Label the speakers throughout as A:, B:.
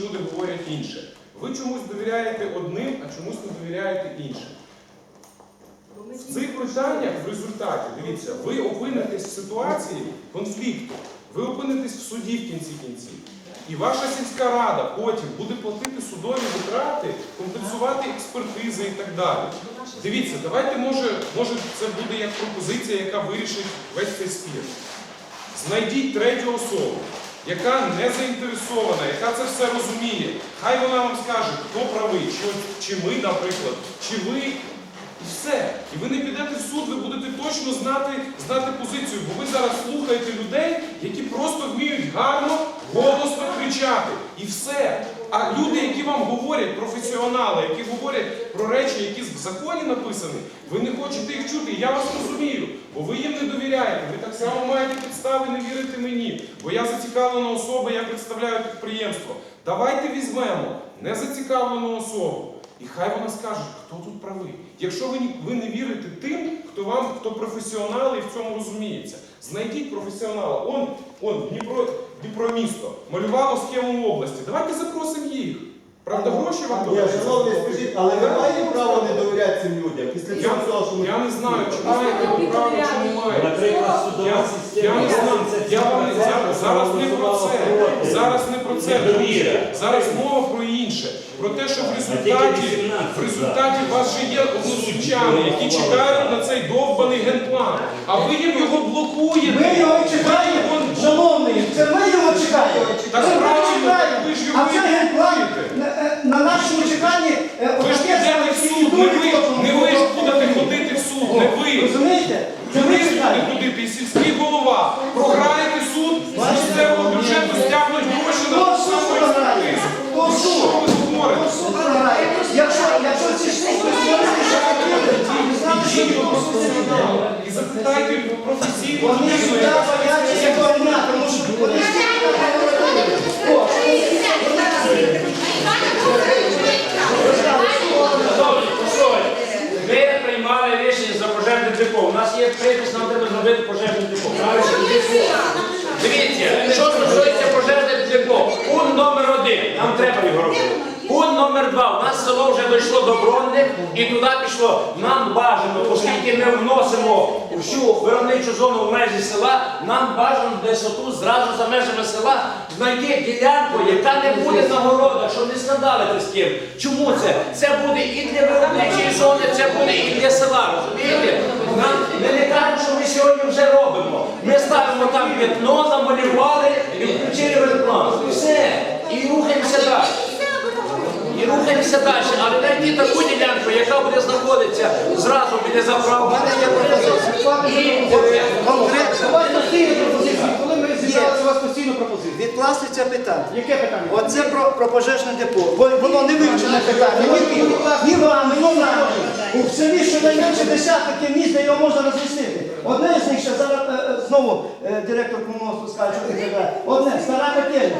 A: люди говорять інше. Ви чомусь довіряєте одним, а чомусь не довіряєте іншим. В цих питаннях в результаті, дивіться, ви опинитесь в ситуації конфлікту, ви опинитесь в суді в кінці кінців. І ваша сільська рада потім буде платити судові витрати, компенсувати експертизи і так далі. Дивіться, давайте може, може це буде як пропозиція, яка вирішить весь цей спір. Знайдіть третю особу, яка не заінтересована, яка це все розуміє. Хай вона вам скаже, хто правий, чи, чи ми, наприклад, чи ви. І все. І ви не підете в суд, ви будете точно знати, знати позицію, бо ви зараз слухаєте людей, які просто вміють гарно, голосно кричати. І все. А люди, які вам говорять, професіонали, які говорять про речі, які в законі написані, ви не хочете їх чути. Я вас розумію, бо ви їм не довіряєте. Ви так само маєте підстави не вірити мені, бо я зацікавлена особа, я представляю підприємство. Давайте візьмемо незацікавлену особу. І хай вона скаже, хто тут правий. Якщо ви, ви не вірите тим, хто вам, хто професіонал і в цьому розуміється, знайдіть професіонала. Он, он Дніпро, Дніпромісто малювало схему області. Давайте запросимо їх. Правда, гроші вам
B: скажіть, але ви маєте право не довіряти цим людям після
A: Я,
B: того, що ми
A: я не знаю, чи маєте ви право, чи не маєте.
C: Наприклад,
A: Я,
C: судова
A: я
C: система.
A: не знаю, я вам не- зараз не про це. Зараз не про це. Зараз мова про інше. Про те, що в результаті, в результаті у вас же є односельчани, які чекають на цей довбаний генплан. А ви їм його блокуєте.
D: Ми його чекаємо, шановний, це ми його чекаємо.
A: Так
D: Ми його чекаємо.
A: ви ж його
D: А генплан на, е, нашому чеканні е,
A: Ви ж підете в суд, не ви, не ви ж будете ходити в суд, не ви.
D: Розумієте? Це
A: Це ви ж будете ходити, і сільський голова. Програєте професіонала і запитайте професійно.
D: Вони сюди бояться цього дня, тому що вони стільки так говорили. О,
E: Добре, послухайте. Ми приймали рішення за пожежне депо. У нас є припис, нам треба зробити пожежне депо. Правильно? Дивіться, що стосується пожежне депо. Пункт номер один. Нам треба його робити. Пункт номер два. У нас село вже дійшло до Бронних і туди пішло. Нам бажано, оскільки ми вносимо всю виробничу зону в межі села, нам бажано десь отут зразу за межами села знайти ділянку, яка не буде на городах, щоб не скандалити з ким. Чому це? Це буде і для виробничої зони, це буде і для села. Розумієте? Нам ми не кажемо, що ми сьогодні вже робимо. Ми ставимо там п'ятно, намалювали і включили веб-план. Все. І рухаємося далі. І рухаємося далі, але знайти таку ділянку, яка буде знаходитися зразу біля заправки.
D: Конкретно. У вас постійно пропозиції.
F: Відкласти це питання.
D: Яке питання?
F: Оце про, про пожежне депо. Бо воно не вивчене питання. Ні, ні, ні вами, ні нами. У селі щонайменше десятки місць, де його можна розмістити. Одне з них ще зараз е, е, знову е, директор комунального скаже, що ти тебе. Одне, стара котельня.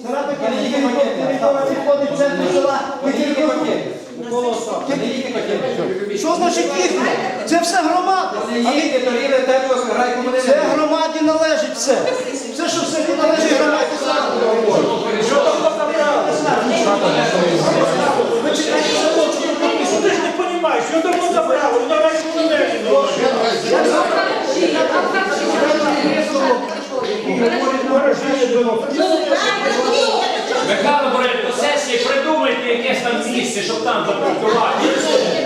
F: Стара котельня, яка відходить в центр села, котельня. Що значить їхня? Це все громада. Це громаді належить все. Все, що в селі належить громаді. Що там забрали? Ви читайте садочку, написано.
G: Ти ж не розумієш, що давно забрали, ну давай комунальні.
E: Михайло Борисович, до сесії придумайте якесь там місце, щоб там запаркувати.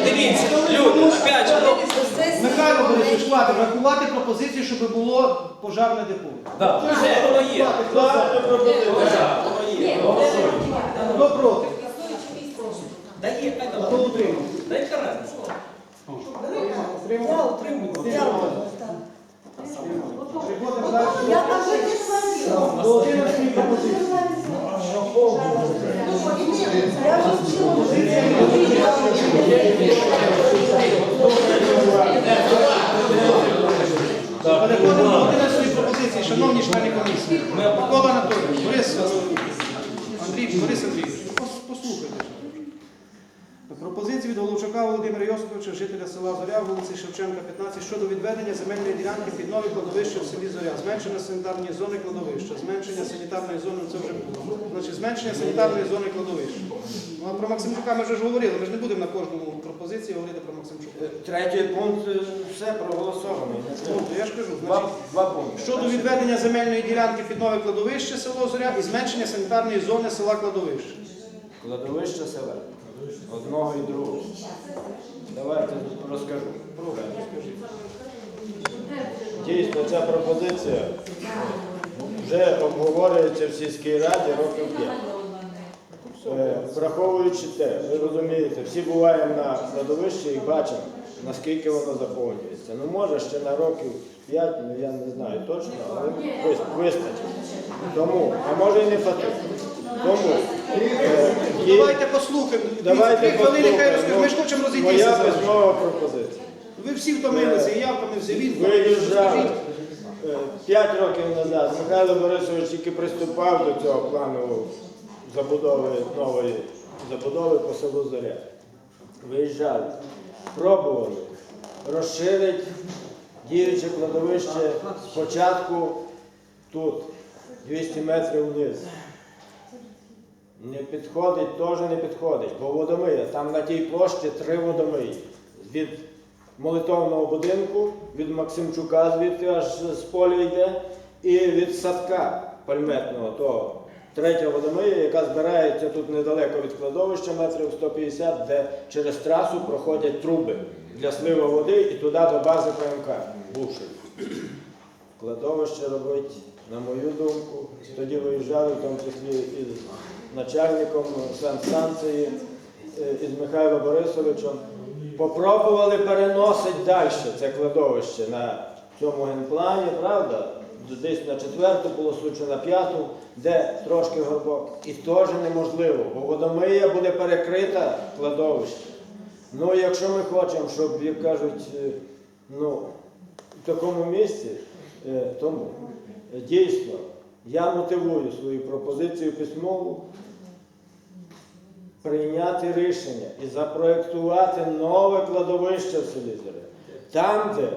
H: Дивіться, люди, опять же, ну,
D: Михайло Борисович, хватить врахувати пропозицію, щоб було пожарне депо.
H: да, все, воно є. Воно є.
D: Хто проти?
H: Да є, хай там.
D: Хто утримав?
H: Да яка разниця?
D: Я утримую. Приходимо далі. До 11 пропозиції. Переходимо до 11 пропозиції, шановні члени комісії. Микола Анатолійович, Борис Андрій, Борис Андрійович, пос- послухайте. Пропозиції від Волочака Володимира Йосиповича, жителя села Зоря, вулиці Шевченка, 15, щодо відведення земельної ділянки під нове кладовище в селі Зоря, зменшення санітарної зони кладовища, зменшення санітарної зони, це вже було. Значить, зменшення санітарної зони кладовища. Ну, а про Максимчука ми вже ж говорили, ми ж не будемо на кожному пропозиції говорити про Максимчука.
C: Третій пункт е, все проголосований.
D: Ну, то я ж кажу,
C: Два, два пункти.
D: щодо відведення земельної ділянки під нове кладовище село Зоря і зменшення санітарної зони села кладовище.
C: Кладовище села. Одного і другого. Давайте розкажу.
B: Дійсно, ця пропозиція вже обговорюється в сільській раді років 5. Е, Враховуючи те, ви розумієте, всі буваємо на кладовищі і бачимо, наскільки воно заповнюється. Ну може ще на років 5, ну я не знаю точно, але вистачить. Тому, а може і не фатить. Тому е,
D: Давайте послухаємо. Дві хвилини хай
B: послухаємо.
D: Ми ж хочемо розійтися.
B: Моя
D: зараз.
B: письмова пропозиція.
D: Ви всі втомилися, і я втомився, він
B: Виїжджав
D: Скажіть,
B: е, п'ять років назад. Михайло Борисович тільки приступав до цього плану забудови нової забудови по селу Зоря. Виїжджали, пробували розширити діюче кладовище спочатку тут, 200 метрів вниз. Не підходить, теж не підходить, бо водомия. Там на тій площі три водомиї. Від молитовного будинку, від Максимчука, звідти аж з поля йде, і від садка пальметного того. Третя водомия, яка збирається тут недалеко від кладовища, метрів 150, де через трасу проходять труби для слива води і туди до бази ПМК бувшої. Кладовище робить, на мою думку, тоді виїжджали, в тому числі із начальником санстанції, е, із Михайлом Борисовичем. Попробували переносити далі це кладовище на цьому генплані, правда? Десь на четверту полосу чи на п'яту, де трошки горбок. І теж неможливо, бо водомия буде перекрита кладовище. Ну, якщо ми хочемо, щоб, як кажуть, е, ну, в такому місці, е, тому е, дійсно я мотивую свою пропозицію письмову прийняти рішення і запроєктувати нове кладовище в селі. Там, де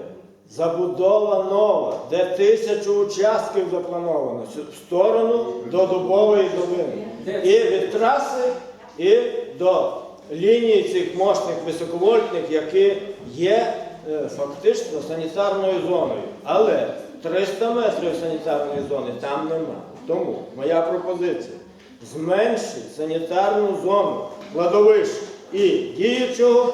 B: забудова нова, де тисячу участків заплановано в сторону до Дубової долини. І від траси, і до лінії цих мощних високовольтних, які є е, фактично санітарною зоною. Але 300 метрів санітарної зони там нема. Тому моя пропозиція зменшить санітарну зону кладовищ і діючого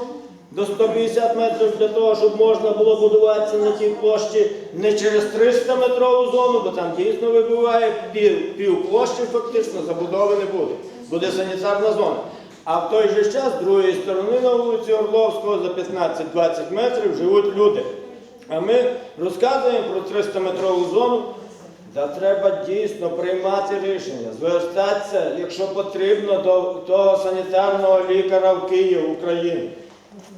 B: до 150 метрів для того, щоб можна було будуватися на тій площі не через 300 метрову зону, бо там дійсно вибиває пів, пів площі, фактично забудови не буде. Буде санітарна зона. А в той же час, з другої сторони на вулиці Орловського за 15-20 метрів живуть люди. А ми розказуємо про 300 метрову зону. Та треба дійсно приймати рішення, звертатися, якщо потрібно, до того санітарного лікаря в Київ, Україні.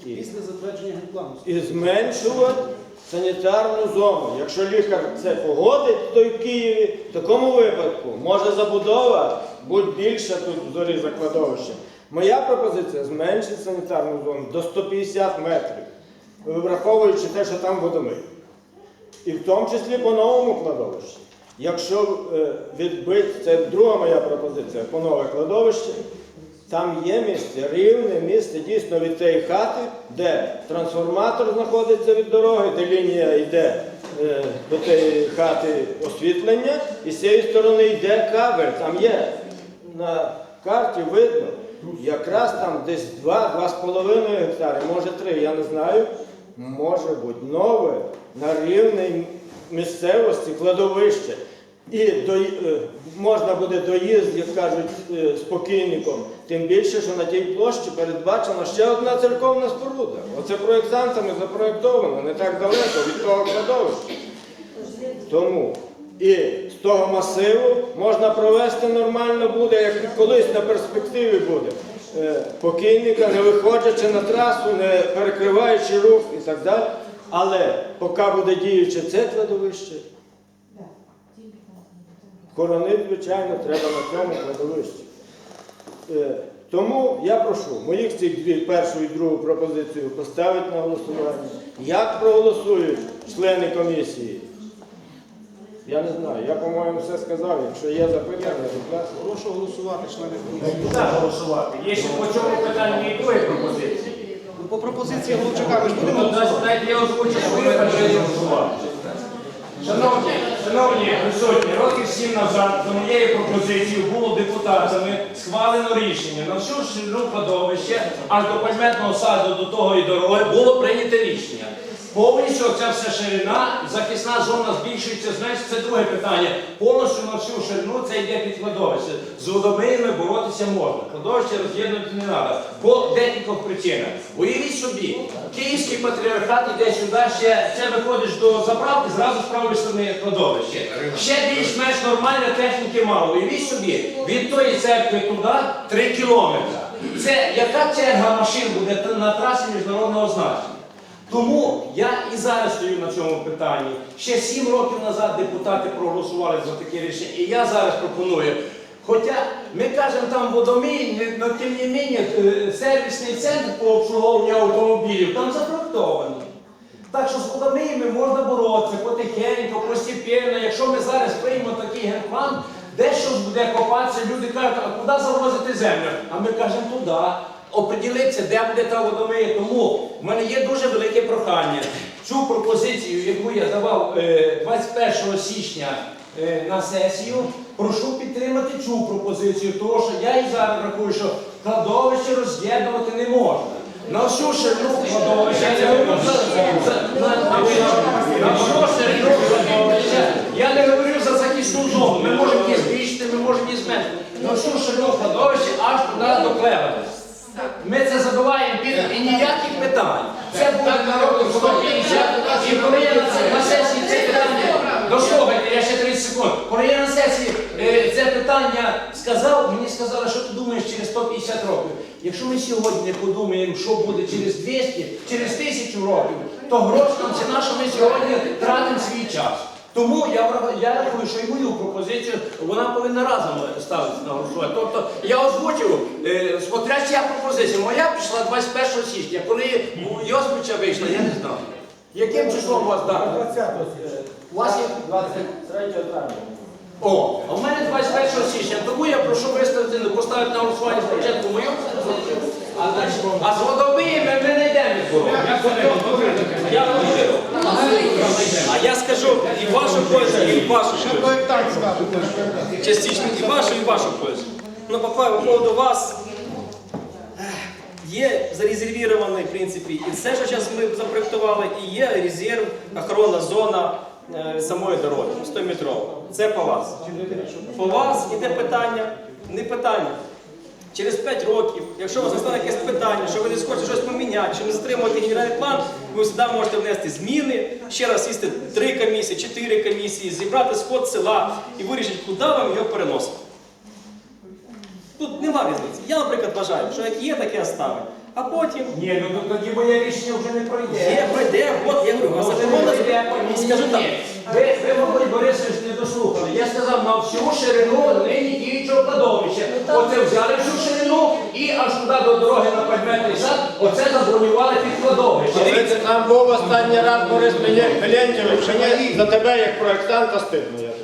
B: І,
D: Після затвердження генплану.
B: і зменшувати санітарну зону. Якщо лікар це погодить, то й в Києві, в такому випадку може забудова бути більша тут в зорі закладовища. Моя пропозиція зменшити санітарну зону до 150 метрів, враховуючи те, що там водомий. І в тому числі по новому кладовищі. Якщо е, відбити, це друга моя пропозиція, по нове кладовище, там є місце, рівне місце дійсно від тієї хати, де трансформатор знаходиться від дороги, де лінія йде е, до тієї хати освітлення, і з цієї сторони йде кабель. Там є на карті видно, якраз там десь 2-2,5 гектари, може 3, я не знаю, може бути нове на рівній місцевості кладовище. І до, е, можна буде доїзд, як кажуть, е, спокійником. Тим більше, що на тій площі передбачена ще одна церковна споруда. Оце проєктантами запроєктовано, не так далеко від того кладовища. Тому і з того масиву можна провести нормально буде, як колись на перспективі буде. Е, Покійника, не виходячи на трасу, не перекриваючи рух і так далі. Але поки буде діюче це кладовище, хоронити, звичайно, треба на цьому кладовищі. Е, Тому я прошу моїх цих дві, першу і другу пропозицію поставити на голосування. Як проголосують члени комісії? Я не знаю. Я, по-моєму, все сказав. Якщо є запитання, будь ласка.
D: Прошу голосувати, члени комісії.
E: Куди голосувати? Є ще по цьому питанню і другі пропозиції.
D: Ну, По пропозиції Головчака ми ж будемо
E: Ну,
D: голосувати.
E: значить, Дайте я озвучу свої пропозиції голосувати. Шановні, шановні присутні, років сім назад за моєю пропозицією було депутатами схвалено рішення на всю ширину кладовище аж до предметного саду до того і дороги було прийнято рішення. Повністю ця вся ширина, захисна зона збільшується, значить це друге питання. Повністю на всю ширину це йде під кладовище. З водомиями боротися можна. Кладовище роз'єднувати не треба. По декількох причинах. Уявіть собі, Київський патріархат іде сюди, ще це виходиш до заправки, зразу з правої сторони кладовище. Ще більш-менш нормально техніки мало. Уявіть собі, від тої церкви туди 3 кілометри. Це яка черга машин буде на трасі міжнародного значення? Тому я і зараз стою на цьому питанні. Ще сім років назад депутати проголосували за таке рішення, і я зараз пропоную. Хоча ми кажемо там водомій, але тим не менше е, сервісний центр по обслуговуванню автомобілів там запроектований. Так що з водомиями можна боротися потихеньку, постепенно. Якщо ми зараз приймемо такий генплан, де щось буде копатися, люди кажуть, а куди завозити землю? А ми кажемо туди. Оприділитися, де буде та водомия. Тому в мене є дуже велике прохання. Цю пропозицію, яку я давав е, 21 січня е, на сесію, прошу підтримати цю пропозицію, тому що я і зараз рахую, що кладовище роз'єднувати не можна. На всю ширину за, на, всю ширину кладовища, я не говорю за захисну зону. Ми можемо її збільшити, ми можемо її зменшити. На всю ширину кладовища аж туди до. Ми це забуваємо під і ніяких питань. Це буде народу 150. І коли я на, сесії це питання, дослухайте, я ще 30 секунд. Коли я на сесії е, це питання сказав, мені сказали, що ти думаєш через 150 років. Якщо ми сьогодні подумаємо, що буде через 200, через 1000 років, то грош нам ціна, що ми сьогодні тратимо свій час. Тому я, я рахую, що і мою пропозицію вона повинна разом ставитися на голосування. Тобто я озвучив, е, смотря чия пропозиція. Моя пішла 21 січня, коли у Йосипича вийшла, я не знаю. Яким числом у вас дата?
B: 20
E: У вас є
B: 23 травня.
E: о, а в мене 21 січня, тому я прошу виставити, поставити на голосування спочатку мою пропозицію, а з водовими ми не йдемо.
H: Я говорю. А я скажу і вашу пользу, і вашу пользу. Частично і вашу, і вашу пользу. Ну, по по поводу вас, є зарезервірований, в принципі, і все, що зараз ми запроектували, і є резерв, охоронна зона е, самої дороги, 100 метрова. Це по вас. По вас іде питання, не питання. Через 5 років, якщо у вас настане якесь питання, що ви не хочете щось поміняти, що не затримуєте генеральний план, ви завжди можете внести зміни, ще раз сісти три комісії, чотири комісії, зібрати сход села і вирішити, куди вам його переносити. Тут нема різниці. Я, наприклад, вважаю, що як є, так і оставимо. А потім
E: Ні, ну то тоді моє рішення вже не пройде.
H: є, пройде, от я говорю, законно скажу так.
E: Ви, ви, мабуть, Борисович, не дослухали. Я сказав на всю ширину нині. Оце взяли всю ширину і аж туди до дороги на предметний сад, оце забронювали під кладовище. Дивіться,
B: Нам був останній раз Борис Мелєнтьєвич, мені за тебе як проєктанта стидно. я тобі.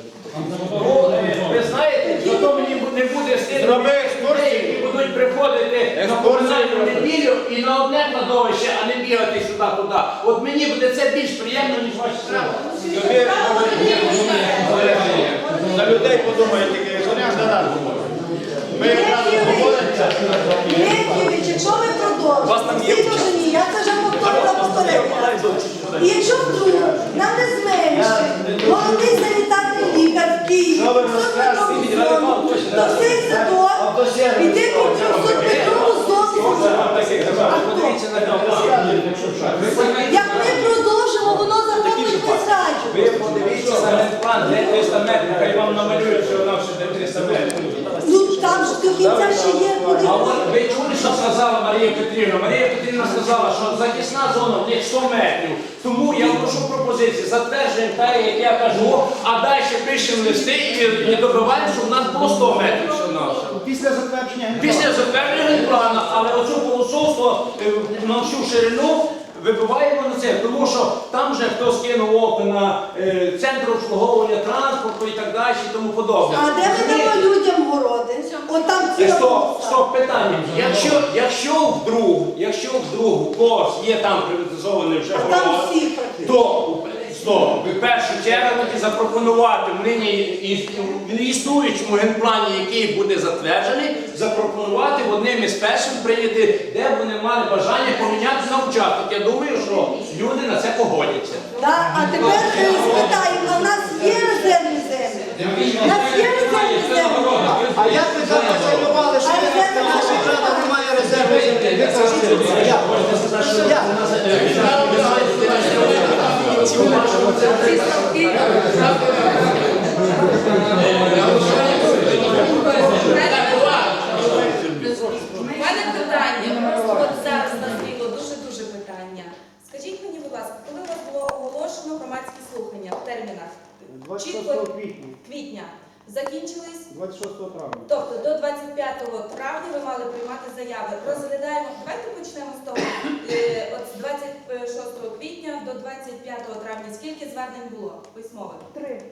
E: ну, е, ви знаєте, зато мені не буде стидно
B: Зроби екскурсію.
E: людей, які будуть приходити на
B: Екскурсію
E: комунальну
B: зроби.
E: неділю і на одне кладовище, а не бігати сюди-туди. От мені буде це більш приємно, ніж ваші слова.
B: Тобі за людей подумає тільки, що не за
I: якщо
H: участь.
I: дружині, я це вже повторила повторила. І якщо вдруг нам не зменшить головний санітарний лікар в Києві,
B: Що ви
I: 500
B: розказуєте?
I: метрову зону, то іде під 300 метрову
E: нього.
I: Як ми продовжимо, воно.
E: Ви подивіться на де 300 метрів, хай вам намалюють, що нам ще де 300 метрів.
I: Ну там ж кінця ще є.
E: А от ви чули, що сказала Марія Петрівна? Марія Петрівна сказала, що захисна зона в них 100 метрів. Тому я вношу пропозиції, затверджуємо так, як я кажу, а далі пишемо листи і, і добиваємо, щоб у нас було 100 метрів нашого.
D: Після затвердження
E: Після затвердження генплану, але оцю полосовство е, на всю ширину вибиваємо на це, тому що там вже хтось кинув око на е, центр обслуговування транспорту і так далі і тому подобне.
I: А де людям городи? Ціла
E: Стоп, стоп, питання. Якщо, якщо вдруг, якщо вдруг у когось є там приватизований вже
I: А там
E: город,
I: всі практично.
E: то стоп, в першу чергу тоді запропонувати в нині і- в існуючому генплані, який буде затверджений, запропонувати одним із перших прийняти, де б вони мали бажання поміняти на участок. Я думаю, що люди на це погодяться.
I: Да? А тепер е, спитаємо, а в нас є резервні землі? У нас є резервні землі?
F: А так зайнували, що ви на нашій раді немає резерву землі? Ви кажете, як? Як?
J: У мене питання, от зараз назріло дуже-дуже питання. Скажіть мені, будь ласка, коли у вас було оголошено громадські слухання в термінах?
D: 26 квітня,
J: Квітня закінчились?
D: 26 травня.
J: Тобто до 25 травня ви мали приймати заяви. Розглядаємо. Давайте почнемо з того. Е, От з 26 квітня до 25 травня скільки звернень було письмових?
I: Три.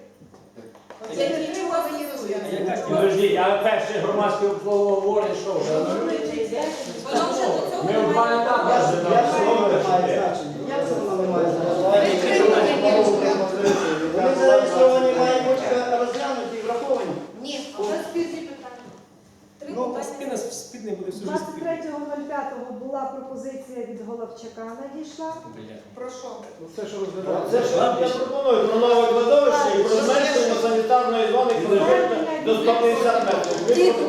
J: Які чого стосуються?
E: Подожди, а перше громадське обслуговування що вже?
J: Воно вже до цього
E: Ми
J: не
E: в два
J: має.
E: етапи
F: Як це
E: розглядаємо.
F: воно має значення? Як це воно не має значення? Вони зареєстровані мають бути розглянуті і враховані.
J: Ні, а це спільні питання. Три
F: Ну,
J: питання.
H: Спільне буде всю життя.
I: 23.05 була пропозиція від Головчака надійшла.
J: Про що?
D: Це що розглядається.
B: Це що я пропоную про нове кладовище і про зменшення санітарної зони до 150 метрів. Ви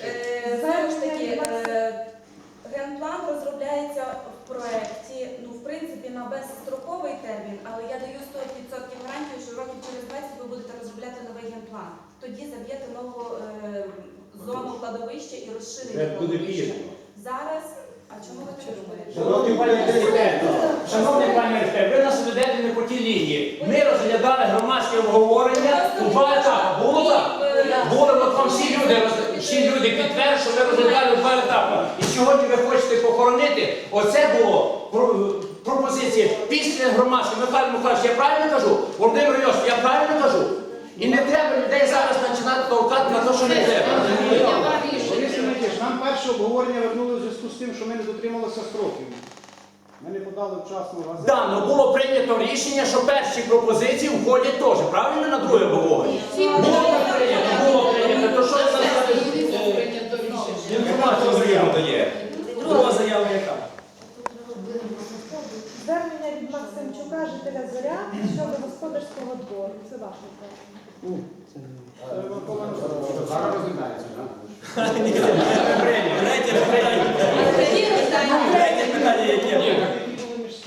J: Е, Знову ж таки, е, генплан розробляється в проєкті, ну, в принципі, на безстроковий термін, але я даю 100% гарантію, що років через 20 ви будете розробляти новий генплан. Тоді заб'єте нову е, зону кладовища і розширення
E: Це буде
J: кладовища.
E: пізно.
J: Зараз, а чому ви так думаєте?
E: Шановні пані Архітектор, шановний пані архітектор, ви нас ведете не по тій лінії. Ми розглядали громадське обговорення у два етапи. Було так? Було, от вам всі люди, роз- всі люди підтвердили, що ви розглядали у два етапи. І сьогодні ви хочете похоронити. Оце було про- пропозиція після громадського. Михайло Михайлович, я правильно кажу? Володимир Йосип, я правильно кажу? І не треба людей зараз починати толкати на те, що не треба.
D: Борис Іванович, нам перше обговорення вернули в зв'язку з тим, що ми не дотрималися строків. Ми не подали вчасно газету.
E: Да, ну було прийнято рішення, що перші пропозиції входять теж, правильно на друге обговорення? Було так прийнято, було прийнято, то що це інформацію взаємно дає?
H: Друга заява яка?
I: Звернення від Максимчука, жителя Зоря, щодо господарського двору. Це ваше право.
H: Третє питання. Третє питання яке?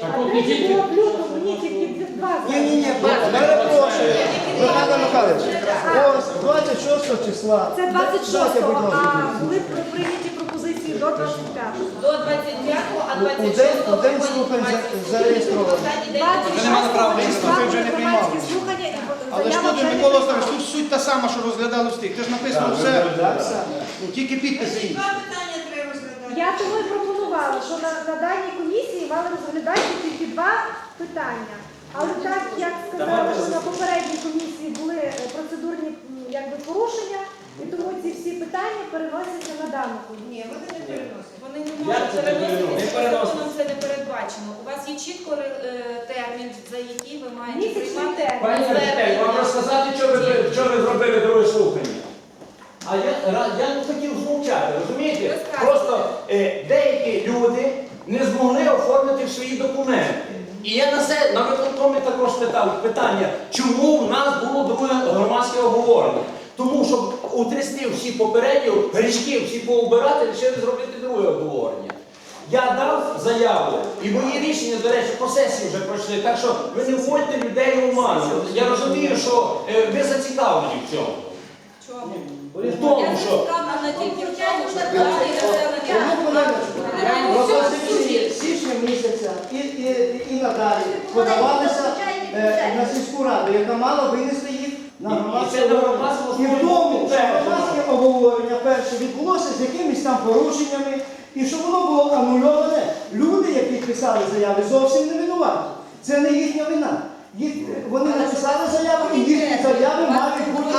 I: А третє було в лютому, ні, тільки два
F: Ні, ні, ні, перепрошую. Михайло Михайлович, ось 26 числа.
I: Це
F: Дайте, будь
I: 26-го,
F: ласка.
I: а були прийняті пропозиції до 25-го.
J: До 25-го, а
F: У- у день-
J: 26-го
F: у день слухань за- зареєстровано.
J: Останній день
I: 26-го
D: ви
I: числа
D: вже
I: були
D: не
I: громадські слухання і
D: Але ж тут же Микола Олександрович, тут суть та сама, що розглядали встиг. Це ж написано все, ну, тільки підписи інші.
I: Я тому і пропонувала, що на, на даній комісії мали розглядати тільки два питання. Але так як сказали, що на попередній комісії були е, процедурні м, якби, порушення, і тому ці всі питання переносяться на дану комісію.
J: Вони не можуть
E: це не
J: переносити,
H: переносити.
J: законом це не передбачено. У вас є чітко е, термін, за який ви маєте
I: Місячний
J: приймати
I: термін.
E: Пані архітектор, вам розказати, що ви, що ви зробили друге слухання? А я, ра- я не хотів змовчати, розумієте?
J: Розказуйте.
E: Просто е, деякі люди не змогли оформити свої документи. І я на це на виконкомі також питав питання, чому в нас було друге громадське обговорення? Тому, щоб утрясти всі попередні, річки всі поубирати, вирішили зробити друге обговорення. Я дав заяву, і мої рішення, до речі, по сесії вже пройшли. Так що ви не вводьте людей у ману. Я розумію, що е, ви зацікавлені в цьому. В тому, що
J: січня
F: місяця і, і, і надалі подавалися е, на сільську раду, яка мала винести на громадське обговорення. І в тому, що громадське обговорення перше відбулося з якимись там порушеннями, і що воно було анульоване. Люди, які писали заяви, зовсім не винуваті. Це не їхня вина. Їх, вони написали заяву, і їхні заяви мають бути.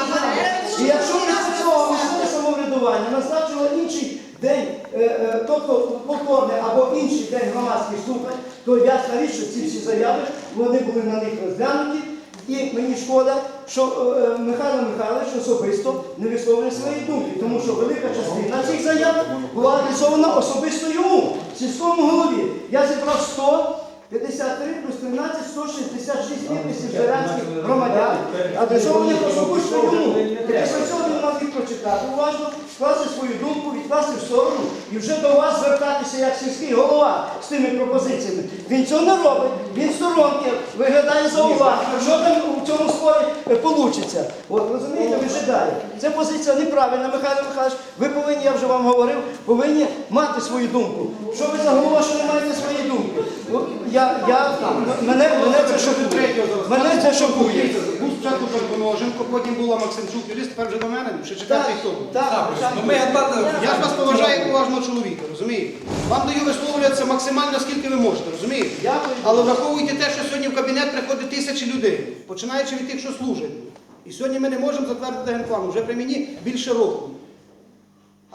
F: І якщо після цього місцеве самоврядування назначило інший день, е, е, тобто повторний або інший день громадських слухань, то ясна річ, що ці всі заяви вони були на них розглянуті. І мені шкода, що е, Михайло Михайлович особисто не висловлює свої думки, тому що велика частина цих заяв була адресована особисто йому, сільському голові. Я зібрав 153 плюс 13, 166 підписів зарядських громадян, адресованих особисто йому. Цього він мав їх прочитати уважно, скласти свою думку, відкласти в сторону і вже до вас звертатися як сільський голова з тими пропозиціями. Він цього не робить, він сторонки виглядає за увагу. Що там у цьому спорі вийде? От розумієте, вижидає. Це позиція неправильна, Михайло Михайлович. Ви повинні, я вже вам говорив, повинні мати свою думку. Що ви за голова, що не маєте своєї думки? Я, я, мене, мене це шокує. Мене це шокує.
D: Спочатку Карбоноженко, потім була Максимчук, юрист, тепер вже до мене, ще четвертий хто був.
F: Так, так.
D: Я ж вас поважаю як поважного чоловіка, розумієте? Вам даю висловлюватися максимально скільки ви можете, розумієте? Але враховуйте те, що сьогодні в кабінет приходить тисячі людей, починаючи від тих, що служать. І сьогодні ми не можемо затвердити генплан, вже при мені більше року.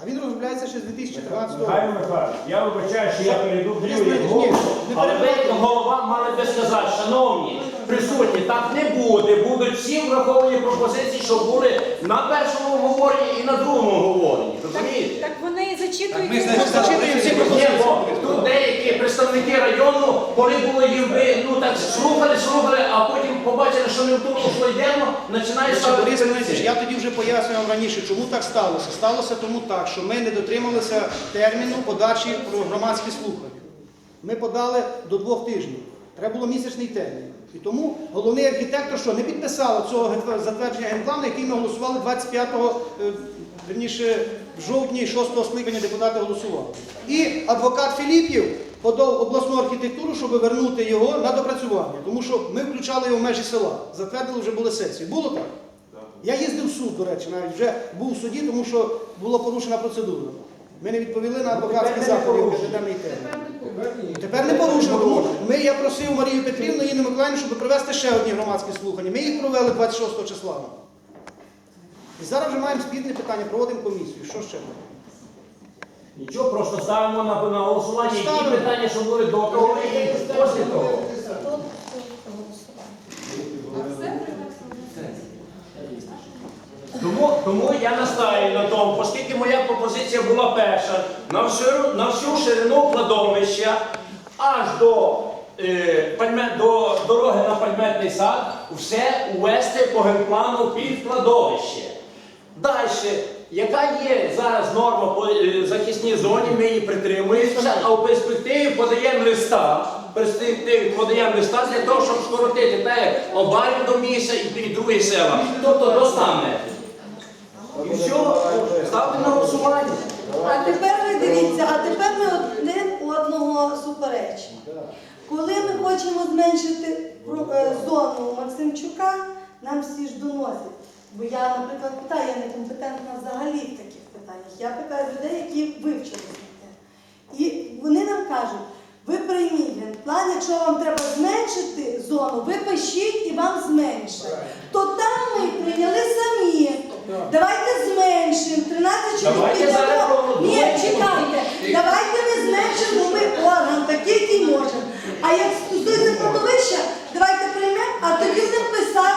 D: А він розробляється ще з 2013 року.
G: Михайло Михайлович, я вибачаю, що я перейду в голову.
E: Але ви, голова, мали би сказати, шановні присутні, так не буде. Будуть всі враховані пропозиції, що були на першому говоренні і на другому говоренні. Розумієте?
I: Так вони і зачитують.
D: Ми, зачитуємо всі
E: Ні, бо тут деякі представники району, коли були їм ну так слухали, слухали, а потім побачили, що не в тому що йдемо,
D: Борис. Леонідович, я тоді вже пояснював раніше, чому так сталося. Сталося тому так, що ми не дотрималися терміну подачі про громадські слухання. Ми подали до двох тижнів. Треба було місячний термін. І тому головний архітектор що не підписав цього затвердження генплану, який ми голосували 25-го, е, верніше, в жовтні 6-го скликання депутати голосували. І адвокат Філіпів подав обласну архітектуру, щоб вернути його на допрацювання, тому що ми включали його в межі села. Затвердили вже були сесії. Було так? Я їздив в суд, до речі, навіть вже був в суді, тому що була порушена процедура. Ми не відповіли на адвокатські заходи в термін. Тепер не порушено, тому ми, я просив Марію Петрівну і Інну Миколаївну, щоб провести ще одні громадські слухання. Ми їх провели 26 числа. І зараз вже маємо спірне питання, проводимо комісію. Що ще?
E: Нічого, просто ставимо на, на голосування, які
D: Ставимо.
E: питання, що були до того і після того. Тому, тому я настаю на тому, оскільки моя пропозиція була перша, на всю, на всю ширину кладовища аж до, е, пальме- до дороги на пальметний сад, все увести по генплану під кладовище. Далі, яка є зараз норма по е, захисній зоні, ми її притримуємося, а в перспективі подаємо листа. Перспективі подаємо листа для того, щоб скоротити як обарів до місця і, і другі села. Тобто до 100 метрів.
K: Одного. Коли ми хочемо зменшити е, зону Максимчука, нам всі ж доносять. Бо я, наприклад, питаю, я некомпетентна взагалі в таких питаннях. Я питаю людей, які вивчили це. І вони нам кажуть, ви прийміть генплан, якщо вам треба зменшити зону, ви пишіть і вам зменшать. То там ми прийняли самі. Давайте зменшимо 13 чоловік.
E: Давайте зараз
K: Ні, чекайте, давайте ми зменшимо ми орган, такий, і можемо. А як стосується кладовища, давайте приймемо, а тоді записати.